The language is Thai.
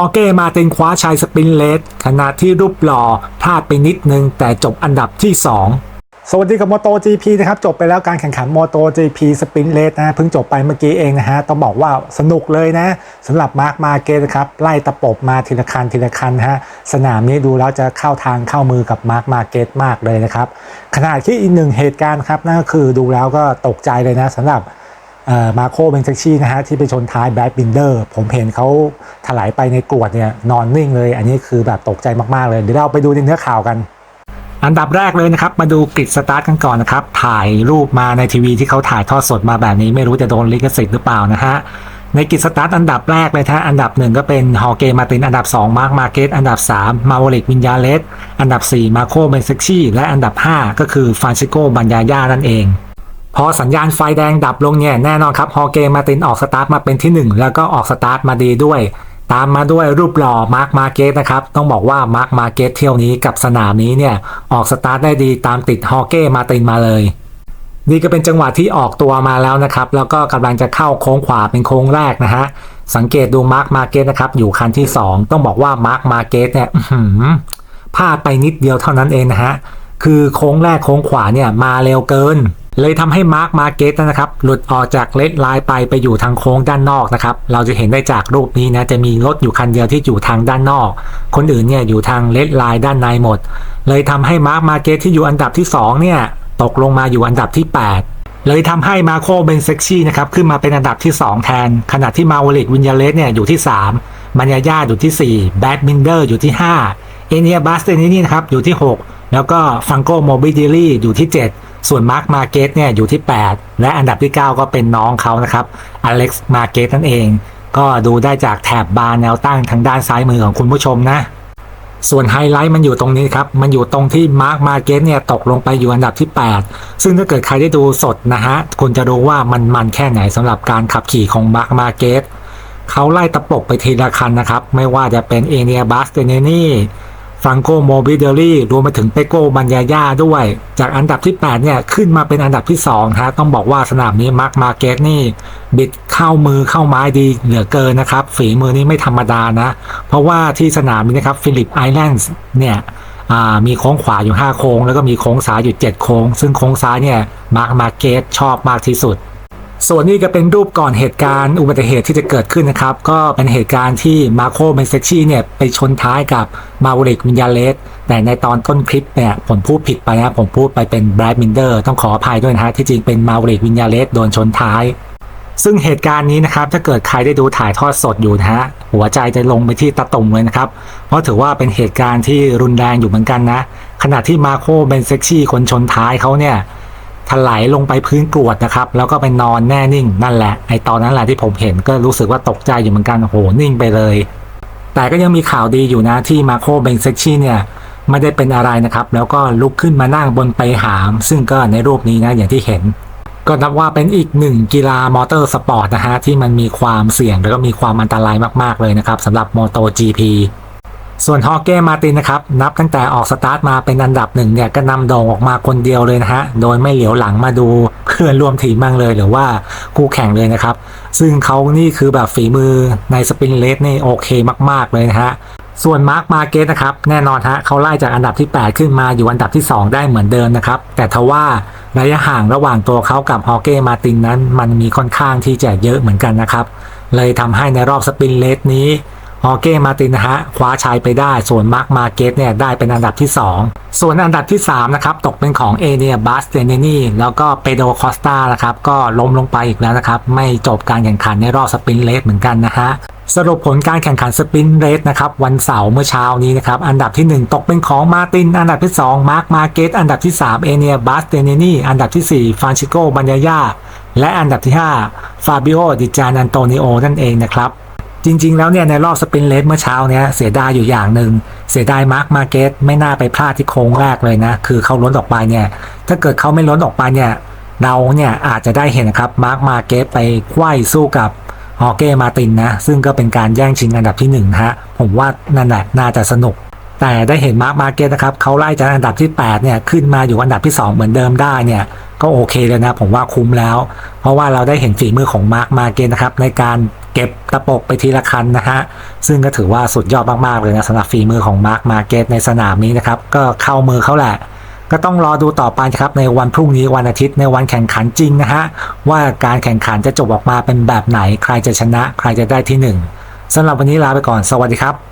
อเก้มาตินคว้าชัยสปรินเลสขณะที่รูปหล่อพลาดไปนิดนึง แต่จบอันดับที่ 2 สวัสดีกับ Moto GP นะครับ จบไปแล้วการแข่งขัน Moto GP Sprint Race นะเพิ่งจบไปเมื่อกี้เองนะฮะ ต้องบอกว่าสนุกเลยนะสำหรับมาร์คมาเกตนะครับ ไล่ตะปบมาทีละคันทีละคันฮะ สนามนี้ดูแล้วจะเข้าทางเข้ามือกับมาร์คมาเกตมากเลยนะครับขณะที่อีกหนึ่งเหตุการณ์ครับนั่นก็คือดูแล้วก็ตกใจเลยนะสำหรับ มาโคเบนเซกชี่นะฮะที่ไปชนท้ายแบดบินเดอร์ผมเห็นเขาถลายไปในกรวดเนี่ยนอนนิ่งเลย อันนี้คือแบบตกใจมากๆเลย เดี๋ยวเราไปดูในเนื้อข่าวกัน อันดับแรกเลยนะครับ มาดูกริดสตาร์ทกันก่อนนะครับ ถ่ายรูปมาในทีวีที่เขาถ่ายทอดสดมาแบบนี้ไม่รู้จะโดนลิขสิทธิ์หรือเปล่านะฮะในกิจสตาร์ทอันดับแรกเลยนะอันดับหนึ่งก็เป็นฮอเกมาตินอันดับ 2 มาร์คมาเกตอันดับ 3 มาวลิกวินยาเลสอันดับ 4 มาโคเบนเซกชี่และอันดับ 5 ก็คือฟรานซิโกบัญญาญานั่นเอง พอสัญญาณไฟแดงดับลงเนี่ยแน่นอนครับฮอเกมาตินออกสตาร์ทมาเป็นที่ 1 แล้วก็ออกสตาร์ทมาดีด้วย ตามมาด้วยรูปหล่อมาร์คมาเกตนะครับต้องบอกว่ามาร์คมาเกตเที่ยวนี้กับสนามนี้เนี่ยออกสตาร์ทได้ดีตามติดฮอเกมาตินมาเลยนี่ก็เป็นจังหวะที่ออกตัวมาแล้วนะครับ แล้วก็กำลังจะเข้าโค้งขวาเป็นโค้งแรกนะฮะ สังเกตดูมาร์คมาเกตนะครับ อยู่คันที่ 2 ต้องบอกว่ามาร์คมาเกตเนี่ยพลาดไปนิดเดียวเท่านั้นเองนะฮะ คือโค้งแรกโค้งขวาเนี่ยมาเร็วเกิน เลยทำให้มาร์คมาเกตนะครับหลุดออกจากเลดไลน์ไปไปอยู่ทางโค้งด้านนอกนะครับเราจะเห็นได้จากรูปนี้นะจะมีรถอยู่คันเดียวที่อยู่ทางด้านนอก คนอื่นเนี่ยอยู่ทางเลดไลน์ด้านในหมด เลยทำให้มาร์คมาเกตที่อยู่อันดับที่สองเนี่ยตกลงมาอยู่อันดับที่ 8เลยทำให้มาโคเบนเซ็กซี่นะครับขึ้นมาเป็นอันดับที่ 2 แทน ขณะที่มาวลิกวินยาเลสเนี่ยอยู่ที่ 3 มันยาย่าอยู่ที่ 4 แบดมินเดอร์อยู่ที่ 5 เอเนียบัสเตนี่นี่นะครับอยู่ที่ 6 แล้วก็ฟังโกโมบิเดลี่อยู่ที่ 7 ส่วนมาร์คมาเกตเนี่ยอยู่ที่ 8 และอันดับที่ 9 ก็เป็นน้องเขานะครับอเล็กซ์มาเกตนั่นเอง ก็ดูได้จากแถบบาร์แนวตั้งทางด้านซ้ายมือของคุณผู้ชมนะ ส่วนไฮไลท์มันอยู่ตรงนี้ครับ มันอยู่ตรงที่มาร์คมาเกตเนี่ยตกลงไปอยู่อันดับที่ 8 ซึ่งถ้าเกิดใครได้ดูสดนะฮะ คุณจะรู้ว่ามันมันแค่ไหนสำหรับการขับขี่ของมาร์คมาเกตเขาไล่ตะปบไปทีละคันนะครับ ไม่ว่าจะเป็นเอเนียบัสเตเนนี่ ฟังโกโมบิเดลี่รวมไปถึงเปโกบัญญาย่าด้วย จากอันดับที่ 8 เนี่ย ขึ้นมาเป็นอันดับที่2ฮะต้องบอกว่าสนามนี้มาร์คมาเกตนี่ บิดเข้ามือเข้าไม้ดีเหลือเกินนะครับ ฝีมือนี่ไม่ธรรมดานะ เพราะว่าที่สนามนี้นะครับฟิลิปไอแลนด์เนี่ยมีโค้งขวาอยู่ 5 โค้ง แล้วก็มีโค้งซ้ายอยู่ 7 โค้ง ซึ่งโค้งซ้ายเนี่ยมาร์คมาเกตชอบมากที่สุด ส่วนนี้ก็เป็นรูปก่อนเหตุการณ์อุบัติเหตุที่จะเกิดขึ้นนะครับ ก็เป็นเหตุการณ์ที่มาโคเบนเซชี่เนี่ยไปชนท้ายกับมาวริกวินยาเลสแต่ในตอนต้นคลิปเนี่ยผมพูดผิดไปนะผมพูดไปเป็นแบรดมินเดอร์ต้องขออภัยด้วยนะฮะที่จริงเป็นมาวริกวินยาเลสโดนชนท้าย ซึ่งเหตุการณ์นี้นะครับ ถ้าเกิดใครได้ดูถ่ายทอดสดอยู่นะฮะหัวใจจะลงไปที่ตะตุ่มเลยนะครับเพราะถือว่าเป็นเหตุการณ์ที่รุนแรงอยู่เหมือนกันนะขณะที่มาโคเบนเซ็กชี่คนชนท้ายเขาเนี่ย ถลายลงไปพื้นกรวดนะครับ แล้วก็ไปนอนแน่นิ่งนั่นแหละไอตอนนั้นแหละที่ผมเห็นก็รู้สึกว่าตกใจอยู่เหมือนกันโหนิ่งไปเลย แต่ก็ยังมีข่าวดีอยู่นะที่มาโคเบนเซชี่เนี่ยไม่ได้เป็นอะไรนะครับ แล้วก็ลุกขึ้นมานั่งบนไปหาม ซึ่งก็ในรูปนี้นะอย่างที่เห็น ก็นับว่าเป็นอีกหนึ่งกีฬามอเตอร์สปอร์ตนะฮะที่มันมีความเสี่ยงแล้วก็มีความอันตรายมากๆเลยนะครับสำหรับ Moto GP ส่วนฮอเก้มาตินนะครับนับตั้งแต่ออกสตาร์ทมาเป็นอันดับหนึ่งเนี่ยก็นำโด่งออกมาคนเดียวเลยนะฮะโดยไม่เหลียวหลังมาดูเพื่อนร่วมทีมบ้างเลยหรือว่าคู่แข่งเลยนะครับ ซึ่งเขานี่คือแบบฝีมือในสปรินเลสนี่โอเคมาก ๆ เลยนะฮะส่วนมาร์คมาเกตนะครับแน่นอนฮะเขาไล่จากอันดับที่ 8 ขึ้นมาอยู่อันดับที่ 2 ได้เหมือนเดิมนะครับ แต่ทว่าระยะห่างระหว่างตัวเขากับฮอเก้มาตินนั้น มันมีค่อนข้างที่จะเยอะเหมือนกันนะครับเลยทำให้ในรอบสปรินเลสนี้ ฮอเก้มาตินนะฮะคว้าชัยไปได้ส่วนมาร์คมาเกตเนี่ยได้เป็นอันดับที่ 2 ส่วนอันดับที่3นะครับตกเป็นของเอเนียบัสเตเนนี่แล้วก็เปโดคอสตานะครับก็ล้มลงไปอีกแล้วนะครับ ไม่จบการแข่งขันในรอบสปรินต์เลสเหมือนกันนะฮะสรุปผลการแข่งขันสปรินต์เรสนะครับวันเสาร์เมื่อเช้านี้นะครับอันดับที่ 1 ตกเป็นของมาติน อันดับที่ 2 มาร์คมาเกตอันดับที่ 3 เอเนียบัสเตเนนี่อันดับที่ 4ฟรานชิโกบัญญาย่าและอันดับที่ 5 ฟาบิโอดิจานอันโตนิโอนั่นเองนะครับ จริง ๆ แล้วเนี่ยในรอบสปินเลสเมื่อเช้าเนี้ยเสียดายอยู่อย่างหนึ่งเสียดายมาร์คมาเกตไม่น่าไปพลาดที่โค้งแรกเลยนะ คือเขาล้นออกไปเนี่ย ถ้าเกิดเขาไม่ล้นออกไปเนี่ย เราเนี่ยอาจจะได้เห็นครับมาร์คมาเกตไปไขว้สู้กับฮอเก้มาตินนะ ซึ่งก็เป็นการแย่งชิงอันดับที่หนึ่งฮะผมว่านั่นแหละน่าจะสนุก แต่ได้เห็นมาร์คมาเก็ตนะครับเขาไล่จากอันดับที่ 8 เนี่ย ขึ้นมาอยู่อันดับที่ 2 เหมือนเดิมได้เนี่ย ก็โอเคเลยนะ ผมว่าคุ้มแล้ว เพราะว่าเราได้เห็นฝีมือของมาร์คมาเก็ตนะครับ ในการเก็บตะปกไปทีละคันนะฮะ ซึ่งก็ถือว่าสุดยอดมากๆเลยนะสำหรับฝีมือของมาร์คมาเก็ตในสนามนี้นะครับ ก็เข้ามือเขาแหละ ก็ต้องรอดูต่อไปครับในวันพรุ่งนี้วันอาทิตย์ในวันแข่งขันจริงนะฮะว่าการแข่งขันจะจบออกมาเป็นแบบไหน ใครจะชนะ ใครจะได้ที่หนึ่งสำหรับวันนี้ลาไปก่อนสวัสดีครับ